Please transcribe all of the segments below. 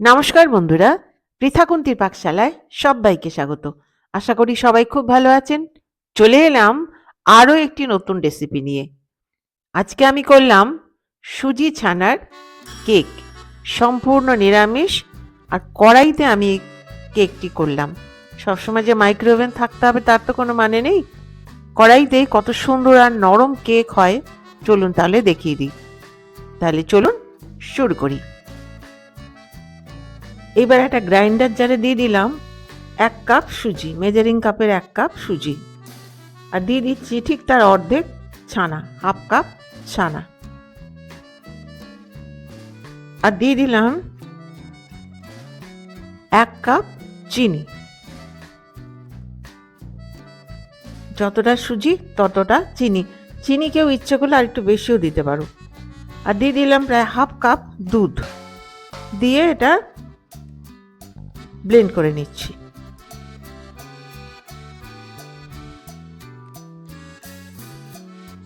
নমস্কার বন্ধুরা, পৃথাকুন্তির পাকশালায় সবাইকে স্বাগত। আশা করি সবাই খুব ভালো আছেন। চলে এলাম আরও একটি নতুন রেসিপি নিয়ে। আজকে আমি করলাম সুজি ছানার কেক। সম্পূর্ণ নিরামিষ আর কড়াইতে আমি কেকটি করলাম। সবসময় যে মাইক্রোওভেন থাকতে হবে তার তো কোনো মানে নেই। কড়াইতে কত সুন্দর আর নরম কেক হয়, চলুন তাহলে দেখিয়ে দিই। তাহলে চলুন শুরু করি। এবার একটা গ্রাইন্ডার জারে দিয়ে দিলাম এক কাপ সুজি মেজারিং কাপের এক কাপ সুজি। আর দিয়ে দিচ্ছি ঠিক তার অর্ধেক ছানা হাফ কাপ ছানা। আর দিয়ে দিলাম এক কাপ চিনি। যতটা সুজি, ততটা চিনি। চিনি কেউ ইচ্ছে করলে আর একটু বেশিও দিতে পারো। আর দিয়ে দিলাম প্রায় হাফ কাপ দুধ। দিয়ে এটা ব্লেন্ড করে নিচ্ছি।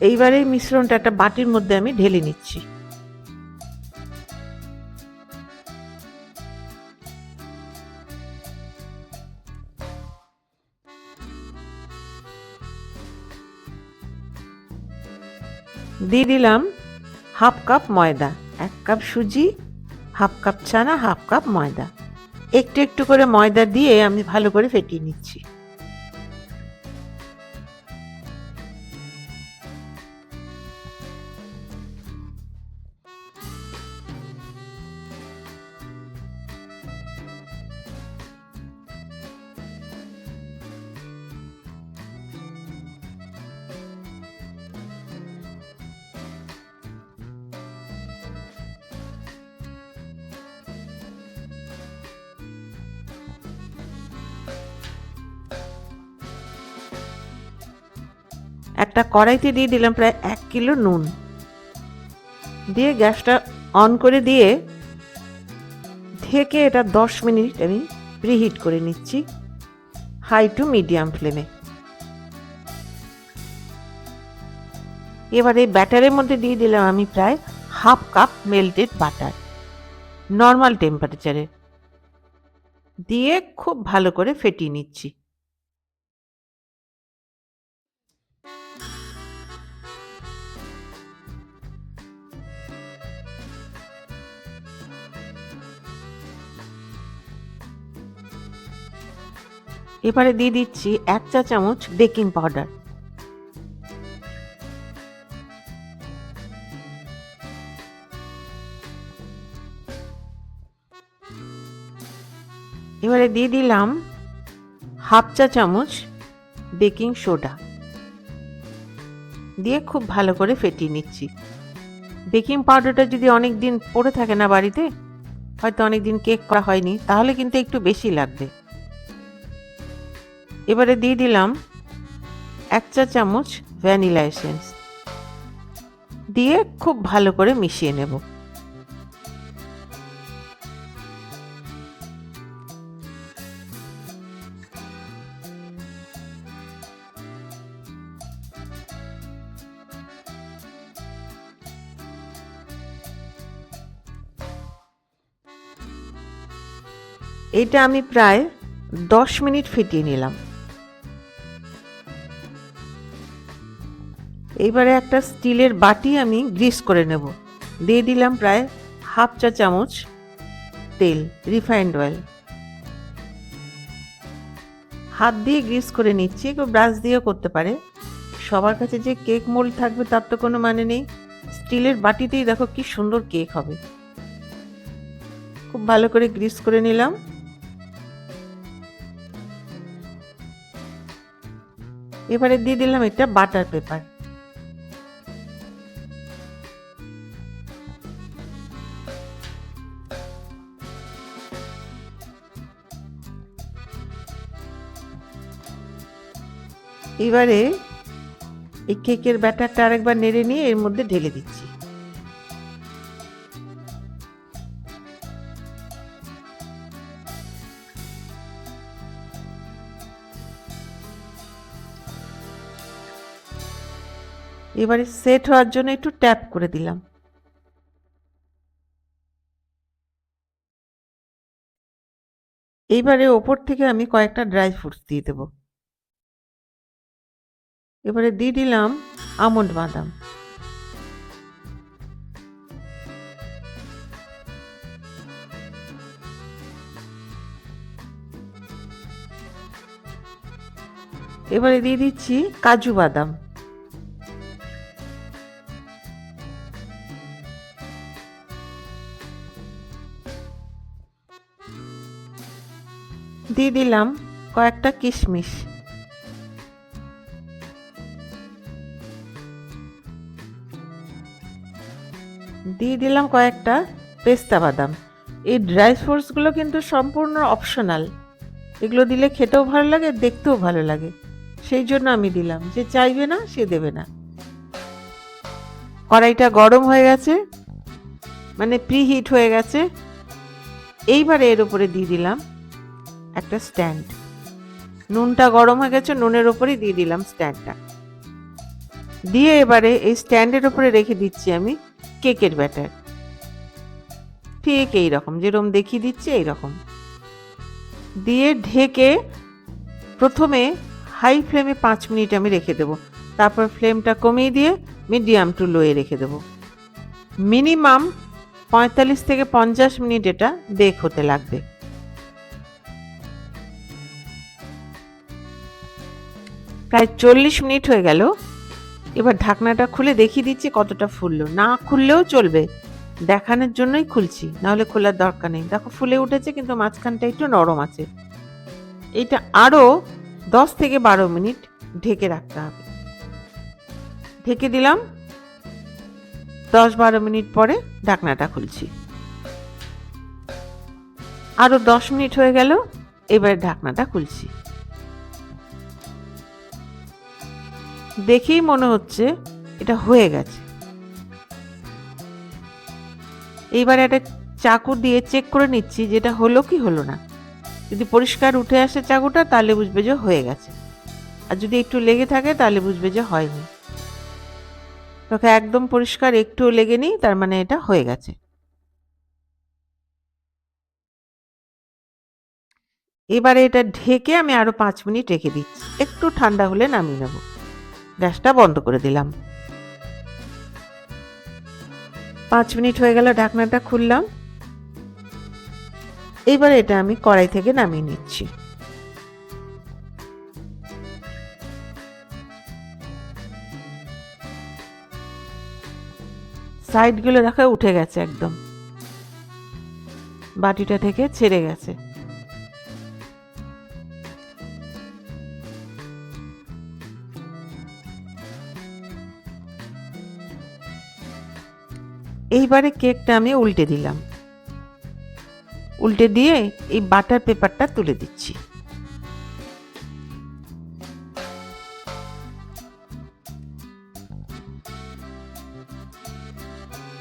এইবারে মিশ্রণটা একটা বাটির মধ্যে আমি ঢেলে নিচ্ছি। দিয়ে দিলাম হাফ কাপ ময়দা, এক কাপ সুজি, হাফ কাপ ছানা হাফ কাপ ময়দা। একটু একটু করে ময়দা দিয়ে আমি ভালো করে ফেটিয়ে নিচ্ছি। একটা কড়াইতে দিয়ে দিলাম প্রায় এক কিলো নুন। দিয়ে গ্যাসটা অন করে দিয়ে ঢেকে এটা দশ মিনিট আমি প্রিহিট করে নিচ্ছি হাই টু মিডিয়াম ফ্লেমে এবার এই ব্যাটারের মধ্যে দিয়ে দিলাম আমি প্রায় half cup melted butter normal টেম্পারেচারে দিয়ে খুব ভালো করে ফেটিয়ে নিচ্ছি। এবারে দিয়ে দিচ্ছি এক চা চামচ বেকিং পাউডার। এবারে দিয়ে দিলাম হাফ চা চামচ বেকিং সোডা। দিয়ে খুব ভালো করে ফেটিয়ে নিচ্ছি। বেকিং পাউডারটা যদি অনেক দিন পড়ে থাকে না বাড়িতে, হয়তো অনেক দিন কেক করা হয়নি, তাহলে কিন্তু একটু বেশি লাগবে। এবারে দিয়ে দিলাম এক চা চামচ ভ্যানিলা এসেন্স। দিয়ে খুব ভালো করে মিশিয়ে নেব। এটা আমি প্রায় দশ মিনিট ফিটিয়ে নিলাম। এইবারে একটা স্টিলের বাটি আমি গ্রিস করে নেব। দিয়ে দিলাম প্রায় হাফ চা চামচ তেল, রিফাইন্ড অয়েল। হাত দিয়ে গ্রিস করে নিচ্ছি, কেউ ব্রাশ দিয়েও করতে পারে। সবার কাছে যে কেক মোল্ড থাকবে তার তো কোনো মানে নেই। স্টিলের বাটিতেই দেখো কি সুন্দর কেক হবে। খুব ভালো করে গ্রিস করে নিলাম। এবারে দিয়ে দিলাম এটা বাটার পেপার। এবারে এই কেকের ব্যাটারটা আরেকবার নেড়ে নিয়ে এর মধ্যে ঢেলে দিচ্ছি। এবারে সেট হওয়ার জন্য একটু ট্যাপ করে দিলাম। এইবারে ওপর থেকে আমি কয়েকটা ড্রাই ফ্রুটস দিয়ে দেবো। এবারে দিয়ে দিলাম আমন্ড বাদাম। এবারে দিয়ে দিচ্ছি কাজু বাদাম। দিয়ে দিলাম কয়েকটা কিশমিশ। দিয়ে দিলাম কয়েকটা পেস্তা বাদাম। এই ড্রাই ফ্রুটসগুলো কিন্তু সম্পূর্ণ অপশনাল এগুলো দিলে খেতেও ভালো লাগে, দেখতেও ভালো লাগে। সেই জন্য আমি দিলাম। যে চাইবে না, সে দেবে না। কড়াইটা গরম হয়ে গেছে মানে প্রিহিট হয়ে গেছে। এইবারে এর উপরে দিয়ে দিলাম একটা স্ট্যান্ড নুনটা গরম হয়ে গেছে, নুনের ওপরেই দিয়ে দিলাম স্ট্যান্ডটা দিয়ে এবারে এই স্ট্যান্ডের ওপরে রেখে দিচ্ছি আমি কেকের ব্যাটার। ঠিক এই রকম যেরকম দেখিয়ে দিচ্ছে এই রকম। দিয়ে ঢেকে প্রথমে হাই ফ্লেমে পাঁচ মিনিট আমি রেখে দেবো। তারপর ফ্লেমটা কমিয়ে দিয়ে মিডিয়াম টু লোয়ে রেখে দেবো। মিনিমাম পঁয়তাল্লিশ থেকে পঞ্চাশ মিনিট এটা বেক হতে লাগবে। প্রায় চল্লিশ মিনিট হয়ে গেল। এবার ঢাকনাটা খুলে দেখিয়ে দিচ্ছি কতটা ফুললো। না খুললেও চলবে। দেখানোর জন্যই খুলছি, নাহলে খোলার দরকার নেই। দেখো ফুলে উঠেছে, কিন্তু মাঝখানটা একটু নরম আছে। এটা আরও দশ থেকে বারো মিনিট ঢেকে রাখতে হবে। ঢেকে দিলাম। দশ বারো মিনিট পরে ঢাকনাটা খুলছি। আরও দশ মিনিট হয়ে গেল, এবার ঢাকনাটা খুলছি। দেখেই মনে হচ্ছে এটা হয়ে গেছে। এইবার একটা চাকু দিয়ে চেক করে নিচ্ছি যেটা হলো কি হলো না। যদি পরিষ্কার উঠে আসে চাকুটা, তাহলে বুঝবে যে হয়ে গেছে। আর যদি একটু লেগে থাকে, তাহলে বুঝবে যে হয়নি। তোকে একদম পরিষ্কার একটু লেগে নেই, তার মানে এটা হয়ে গেছে। এবারে এটা ঢেকে আমি আরও পাঁচ মিনিট রেখে দিচ্ছি। একটু ঠান্ডা হলে নামিয়ে নেব। গ্যাসটা বন্ধ করে দিলাম। পাঁচ মিনিট হয়ে গেল ঢাকনাটা খুললাম। এবার এটা আমি কড়াই থেকে নামিয়ে নিচ্ছি। সাইডগুলো দেখা উঠে গেছে একদম। বাটিটা থেকে ছেড়ে গেছে। এইবারে কেকটা আমি উল্টে দিলাম। উল্টে দিয়ে এই বাটার পেপারটা তুলে দিচ্ছি।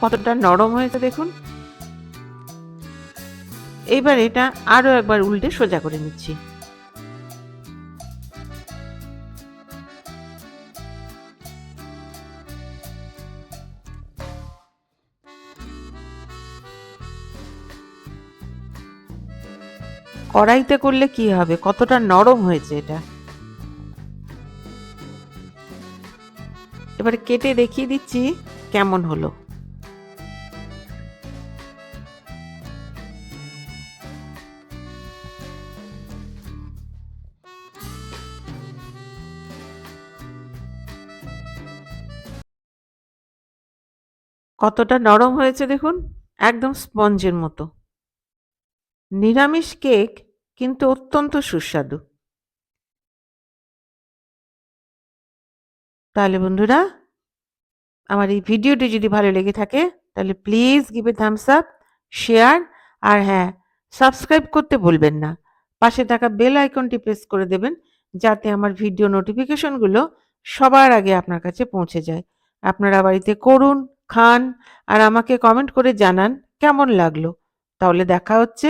কতটা নরম হয়েছে দেখুন। এইবার এটা আরও একবার উল্টে সোজা করে নিচ্ছি। কড়াইতে করলে কি হবে? কতটা নরম হয়েছে এটা? এবার কেটে দেখিয়ে দিচ্ছি কেমন হলো। কতটা নরম হয়েছে দেখুন, একদম স্পঞ্জের মতো। নিরামিষ কেক কিন্তু অত্যন্ত সুস্বাদু। তাহলে বন্ধুরা, আমার এই ভিডিওটি যদি ভালো লেগে থাকে, তাহলে please give a thumbs up share আর হ্যাঁ সাবস্ক্রাইব করতে ভুলবেন না। পাশে থাকা বেল আইকনটি প্রেস করে দেবেন, যাতে আমার ভিডিও নোটিফিকেশনগুলো সবার আগে আপনার কাছে পৌঁছে যায়। আপনারা বাড়িতে করুন, খান, আর আমাকে কমেন্ট করে জানান কেমন লাগল। তাহলে দেখা হচ্ছে